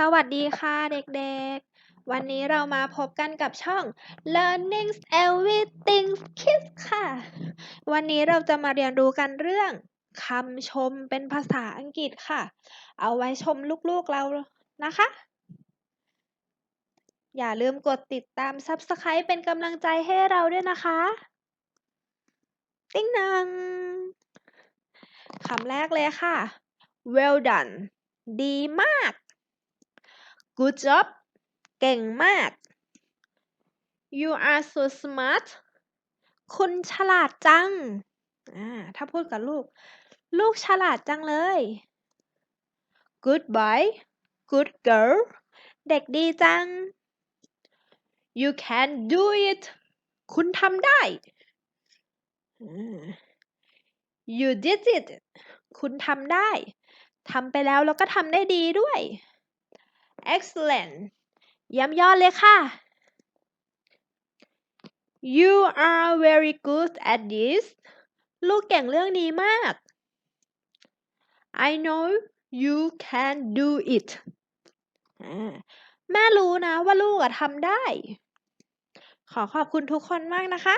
สวัสดีค่ะเด็กๆ วันนี้เรามาพบกันกับช่อง Learning Everything Kids ค่ะ วันนี้เราจะมาเรียนรู้กันเรื่องคำชมเป็นภาษาอังกฤษค่ะ เอาไว้ชมลูกๆเรานะคะ อย่าลืมกดติดตาม Subscribe เป็นกำลังใจให้เราด้วยนะคะ ติ๊งนังคำแรกเลยค่ะ well done ดีมาก good job เก่งมาก you are so smart คุณฉลาดจัง อ่า ถ้าพูดกับลูก ลูกฉลาดจังเลย good boy good girl เด็กดีจัง you can do it คุณทำได้ you did it คุณทำได้ ทำไปแล้วแล้วก็ทำได้ดีด้วย excellent เย้ำยอดเลยค่ะ you are very good at this ลูกเก่งเรื่องนี้มาก I know you can do it แม่รู้นะว่าลูกอะทำได้ ขอขอบคุณทุกคนมากนะคะ